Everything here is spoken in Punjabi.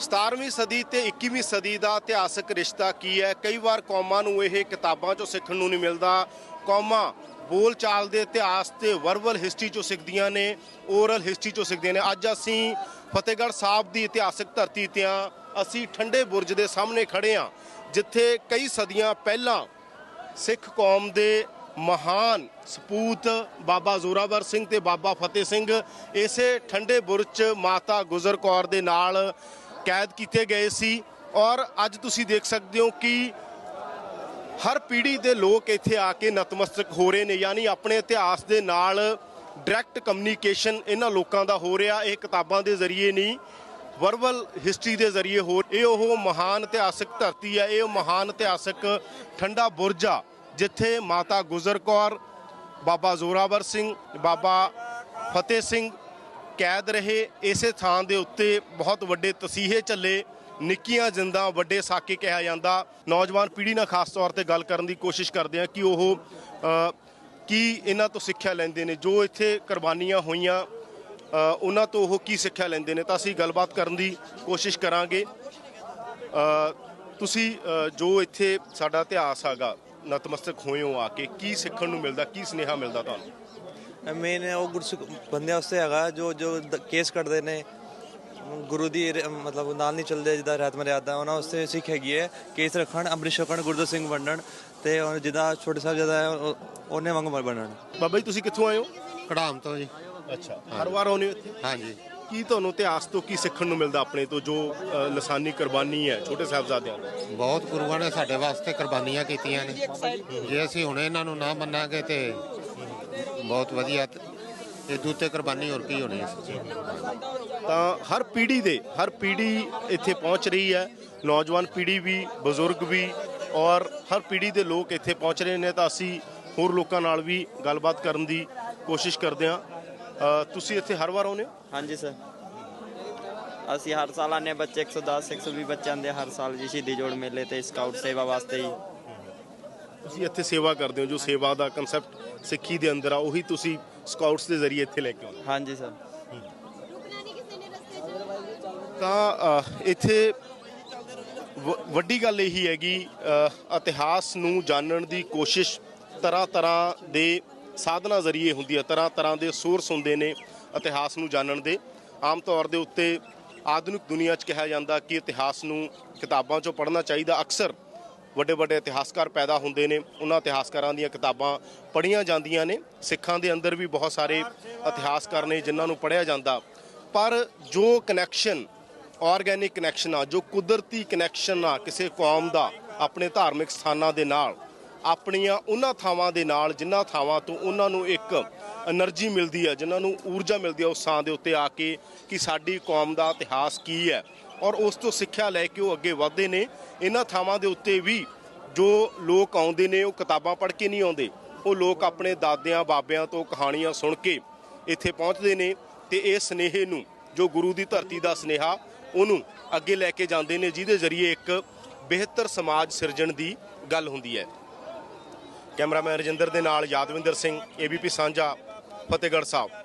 17ਵੀਂ ਸਦੀ ਤੇ 21ਵੀਂ ਸਦੀ ਦਾ ਇਤਿਹਾਸਕ ਰਿਸ਼ਤਾ ਕੀ ਹੈ? ਕਈ ਵਾਰ ਕੌਮਾਂ ਨੂੰ ਇਹ ਕਿਤਾਬਾਂ ਚੋਂ ਸਿੱਖਣ ਨੂੰ ਨਹੀਂ ਮਿਲਦਾ। ਕੌਮਾਂ ਬੋਲਚਾਲ ਦੇ ਇਤਿਹਾਸ ਤੇ ਵਰਬਲ ਹਿਸਟਰੀ ਚੋਂ ਸਿੱਖਦੀਆਂ ਨੇ, ਓਰਲ ਹਿਸਟਰੀ ਚੋਂ ਸਿੱਖਦੀਆਂ ਨੇ। ਅੱਜ ਅਸੀਂ ਫਤਿਹਗੜ੍ਹ ਸਾਹਿਬ ਦੀ ਇਤਿਹਾਸਕ ਧਰਤੀ ਤੇ ਹਾਂ। ਅਸੀਂ ਠੰਡੇ ਬੁਰਜ ਦੇ ਸਾਹਮਣੇ ਖੜੇ ਹਾਂ, ਜਿੱਥੇ ਕਈ ਸਦੀਆਂ ਪਹਿਲਾਂ ਸਿੱਖ ਕੌਮ ਦੇ ਮਹਾਨ ਸਪੂਤ ਬਾਬਾ ਜ਼ੋਰਾਵਰ ਸਿੰਘ ਤੇ ਬਾਬਾ ਫਤਿਹ ਸਿੰਘ, ਇਸੇ ਠੰਡੇ ਬੁਰਜ 'ਚ ਮਾਤਾ ਗੁਜਰ ਕੌਰ ਦੇ ਨਾਲ ਕੈਦ ਕੀਤੇ ਗਏ ਸੀ ਔਰ ਅੱਜ ਤੁਸੀਂ ਦੇਖ ਸਕਦੇ ਹੋ ਕਿ ਹਰ ਪੀੜ੍ਹੀ ਦੇ ਲੋਕ ਇੱਥੇ ਆ ਕੇ ਨਤਮਸਤਕ ਹੋ ਰਹੇ ਨੇ, ਯਾਨੀ ਆਪਣੇ ਇਤਿਹਾਸ ਦੇ ਨਾਲ ਡਾਇਰੈਕਟ ਕਮਿਊਨੀਕੇਸ਼ਨ ਇਹਨਾਂ ਲੋਕਾਂ ਦਾ ਹੋ ਰਿਹਾ, ਇਹ ਕਿਤਾਬਾਂ ਦੇ ਜ਼ਰੀਏ ਨਹੀਂ ਵਰਬਲ ਹਿਸਟਰੀ ਦੇ ਜ਼ਰੀਏ ਹੋ, ਇਹ ਉਹ ਮਹਾਨ ਇਤਿਹਾਸਕ ਧਰਤੀ ਹੈ, ਇਹ ਮਹਾਨ ਇਤਿਹਾਸਕ ਠੰਡਾ ਬੁਰਜਾ ਜਿੱਥੇ ਮਾਤਾ ਗੁਜਰ ਕੌਰ, ਬਾਬਾ ਜ਼ੋਰਾਵਰ ਸਿੰਘ, ਬਾਬਾ ਫਤਿਹ ਸਿੰਘ ਕੈਦ ਰਹੇ, ਇਸੇ ਥਾਂ ਦੇ ਉੱਤੇ ਬਹੁਤ ਵੱਡੇ ਤਸੀਹੇ ਚੱਲੇ ਨਿੱਕੀਆਂ ਜਿੰਦਾਂ ਵੱਡੇ ਸਾਕੇ ਕਿਹਾ ਜਾਂਦਾ। ਨੌਜਵਾਨ ਪੀੜ੍ਹੀ ਨਾਲ ਖਾਸ ਤੌਰ ਤੇ ਗੱਲ ਕਰਨ ਦੀ ਕੋਸ਼ਿਸ਼ ਕਰਦੇ ਆ ਕਿ ਉਹ ਕੀ ਇਹਨਾਂ ਤੋਂ ਸਿੱਖਿਆ ਲੈਂਦੇ ਨੇ? ਜੋ ਇੱਥੇ ਕੁਰਬਾਨੀਆਂ ਹੋਈਆਂ ਉਹਨਾਂ ਤੋਂ ਉਹ ਕੀ ਸਿੱਖਿਆ ਲੈਂਦੇ ਨੇ? ਤਾਂ ਅਸੀਂ ਗੱਲਬਾਤ ਕਰਨ ਦੀ ਕੋਸ਼ਿਸ਼ ਕਰਾਂਗੇ। ਤੁਸੀਂ ਜੋ ਇੱਥੇ ਸਾਡਾ ਇਤਿਹਾਸ ਹੈਗਾ, ਨਤਮਸਤਕ ਹੋਏ ਹੋ ਆ ਕੇ, ਕੀ ਸਿੱਖਣ ਨੂੰ ਮਿਲਦਾ, ਕੀ ਸੁਨੇਹਾ ਮਿਲਦਾ ਤੁਹਾਨੂੰ? ਮੇਨ ਉਹ ਗੁਰਸਿੱਖ ਬੰਦਿਆਂ ਵਾਸਤੇ ਹੈਗਾ ਜੋ ਜੋ ਦ- ਕੇਸ ਕੱਢਦੇ ਨੇ। ਗੁਰੂ ਦੀ ਰ- ਮਤਲਬ ਨਾਲ ਨਹੀਂ ਚੱਲਦੇ ਜਿੱਦਾਂ ਰਹਿਤ ਮਰਿਆਦਾ ਉਹਨਾਂ ਵਾਸਤੇ ਸਿੱਖ ਹੈਗੀ ਹੈ। ਕੇਸ ਰੱਖਣ ਅੰਮ੍ਰਿਤ ਛਕਣ ਗੁਰਦੁਆਰਾ ਸਿੰਘ ਵੰਡਣ ਤੇ ਉਹ ਜਿੱਦਾਂ ਛੋਟੇ ਸਾਹਿਬ ਹੈ ਉਹ- ਉਹਨੇ ਵਾਂਗ ਬਣਨ। ਬਾਬਾ ਜੀ ਤੁਸੀਂ ਕਿੱਥੋਂ ਆਏ ਹੋ? ਕੜਾਮ ਤੋਂ ਜੀ। ਅੱਛਾ ਹਰ ਵਾਰ ਆਉਂਦੇ ਹੋ ਇੱਥੇ? ਹਾਂਜੀ। ਕੀ ਤੁਹਾਨੂੰ ਇਤਿਹਾਸ ਤੋਂ ਕੀ ਸਿੱਖਣ ਨੂੰ ਮਿਲਦਾ ਆਪਣੇ ਤੋਂ ਜੋ ਅ, ਲਸਾਨੀ ਕੁਰਬਾਨੀ ਹੈ ਛੋਟੇ ਸਾਹਿਬਜ਼ਾਦਿਆਂ ਦੀ? ਬਹੁਤ ਗੁਰੂਆਂ ਨੇ ਸਾਡੇ ਵਾਸਤੇ ਕੁਰਬਾਨੀਆਂ ਕੀਤੀਆਂ ਨੇ। ਜੇ ਅਸੀਂ ਹੁਣ ਇਹਨਾਂ ਨੂੰ ਨਾ ਮੰਨਾਂਗੇ ਤੇ ਬਹੁਤ ਵਧੀਆ ਇਹ ਦੂਤੇ ਕੁਰਬਾਨੀ ਹੋਰ ਕੀ ਹੋਣੀ ਹੈ? ਤਾਂ ਹਰ ਪੀੜ੍ਹੀ ਦੇ ਹਰ ਪੀੜ੍ਹੀ ਇੱਥੇ ਪਹੁੰਚ ਰਹੀ ਹੈ। ਨੌਜਵਾਨ ਪੀੜ੍ਹੀ ਵੀ ਬਜ਼ੁਰਗ ਵੀ ਔਰ ਹਰ ਪੀੜ੍ਹੀ ਦੇ ਲੋਕ ਇੱਥੇ ਪਹੁੰਚ ਰਹੇ ਨੇ ਤਾਂ ਅਸੀਂ ਹੋਰ ਲੋਕਾਂ ਨਾਲ ਵੀ ਗੱਲਬਾਤ ਕਰਨ ਦੀ ਕੋਸ਼ਿਸ਼ ਕਰਦੇ ਹਾਂ। ਤੁਸੀਂ ਇੱਥੇ ਹਰ ਵਾਰ ਆਉਂਦੇ ਹੋ? ਹਾਂਜੀ ਸਰ। ਅਸੀਂ ਹਰ ਸਾਲ ਆਨੇ ਬੱਚੇ 110 120 ਬੱਚੇ ਆਉਂਦੇ ਹਰ ਸਾਲ ਜੀ ਸ਼ਹੀਦੀ ਜੋੜ ਮੇਲੇ ਤੇ ਸਕਾਊਟ ਸੇਵਾ ਵਾਸਤੇ ਹੀ ਤੁਸੀਂ ਇੱਥੇ ਸੇਵਾ ਕਰਦੇ ਹੋ ਜੋ ਸੇਵਾ ਦਾ ਕਨਸੈਪਟ ਸਿੱਖੀ ਦੇ ਅੰਦਰ ਆ ਉਹੀ ਤੁਸੀਂ ਸਕਾਊਟਸ ਦੇ ਜ਼ਰੀਏ ਇੱਥੇ ਲੈ ਕੇ ਆਉਂਦੇ ਹੋ। ਹਾਂਜੀ ਸਰ ਤਾਂ ਇੱਥੇ ਵੱਡੀ ਗੱਲ ਇਹੀ ਹੈਗੀ ਇਤਿਹਾਸ ਨੂੰ ਜਾਣਨ ਦੀ ਕੋਸ਼ਿਸ਼ ਤਰ੍ਹਾਂ ਤਰ੍ਹਾਂ ਦੇ ਸਾਧਨਾ ਜ਼ਰੀਏ ਹੁੰਦੀ ਹੈ ਤਰ੍ਹਾਂ ਤਰ੍ਹਾਂ ਦੇ ਸੋਰਸ ਹੁੰਦੇ ਨੇ ਇਤਿਹਾਸ ਨੂੰ ਜਾਣਨ ਦੇ ਆਮ ਤੌਰ ਦੇ ਉੱਤੇ ਆਧੁਨਿਕ ਦੁਨੀਆ 'ਚ ਕਿਹਾ ਜਾਂਦਾ ਕਿ ਇਤਿਹਾਸ ਨੂੰ ਕਿਤਾਬਾਂ 'ਚੋਂ ਪੜ੍ਹਨਾ ਚਾਹੀਦਾ ਅਕਸਰ ਵੱਡੇ ਵੱਡੇ ਇਤਿਹਾਸਕਾਰ ਪੈਦਾ ਹੁੰਦੇ ਨੇ। ਉਹਨਾਂ ਇਤਿਹਾਸਕਾਰਾਂ ਦੀਆਂ ਕਿਤਾਬਾਂ ਪੜ੍ਹੀਆਂ ਜਾਂਦੀਆਂ ਨੇ। ਸਿੱਖਾਂ ਦੇ ਅੰਦਰ ਵੀ ਬਹੁਤ ਸਾਰੇ ਇਤਿਹਾਸਕਾਰ ਨੇ ਜਿਨ੍ਹਾਂ ਨੂੰ ਪੜ੍ਹਿਆ ਜਾਂਦਾ। ਪਰ ਜੋ ਕਨੈਕਸ਼ਨ ਆਰਗੈਨਿਕ ਕਨੈਕਸ਼ਨ ਆ, ਜੋ ਕੁਦਰਤੀ ਕਨੈਕਸ਼ਨ ਆ ਕਿਸੇ ਕੌਮ ਦਾ, ਆਪਣੇ ਧਾਰਮਿਕ ਸਥਾਨਾਂ ਦੇ ਨਾਲ, ਆਪਣੀਆਂ ਉਹਨਾਂ ਥਾਵਾਂ ਦੇ ਨਾਲ, ਜਿਨ੍ਹਾਂ ਥਾਵਾਂ ਤੋਂ ਉਹਨਾਂ ਨੂੰ ਇੱਕ ਐਨਰਜੀ ਮਿਲਦੀ ਹੈ ਜਿਨ੍ਹਾਂ ਨੂੰ ਊਰਜਾ ਮਿਲਦੀ ਹੈ ਉਸ ਥਾਂ ਦੇ ਉੱਤੇ ਆ ਕੇ ਕਿ ਸਾਡੀ ਕੌਮ ਦਾ ਇਤਿਹਾਸ ਕੀ ਹੈ ਔਰ ਉਸ ਤੋਂ ਸਿੱਖਿਆ ਲੈ ਕੇ ਉਹ ਅੱਗੇ ਵਧਦੇ ਨੇ ਇਹਨਾਂ ਥਾਵਾਂ ਦੇ ਉੱਤੇ ਵੀ ਜੋ ਲੋਕ ਆਉਂਦੇ ਨੇ ਉਹ ਕਿਤਾਬਾਂ ਪੜ੍ਹ ਕੇ ਨਹੀਂ ਆਉਂਦੇ ਉਹ ਲੋਕ ਆਪਣੇ ਦਾਦਿਆਂ ਬਾਬਿਆਂ ਤੋਂ ਕਹਾਣੀਆਂ ਸੁਣ ਕੇ ਇੱਥੇ ਪਹੁੰਚਦੇ ਨੇ ਤੇ ਇਹ ਸਨੇਹੇ ਨੂੰ ਜੋ ਗੁਰੂ ਦੀ ਧਰਤੀ ਦਾ ਸਨੇਹਾ ਉਹਨੂੰ ਅੱਗੇ ਲੈ ਕੇ ਜਾਂਦੇ ਨੇ ਜਿਹਦੇ ਜ਼ਰੀਏ ਇੱਕ ਬਿਹਤਰ ਸਮਾਜ ਸਿਰਜਣ ਦੀ ਗੱਲ ਹੁੰਦੀ ਹੈ ਕੈਮਰਾਮੈਨ ਰਜਿੰਦਰ ਦੇ ਨਾਲ ਯਾਦਵਿੰਦਰ ਸਿੰਘ ਏਬੀਪੀ ਸਾਂਝਾ ਫਤਿਹਗੜ੍ਹ ਸਾਹਿਬ।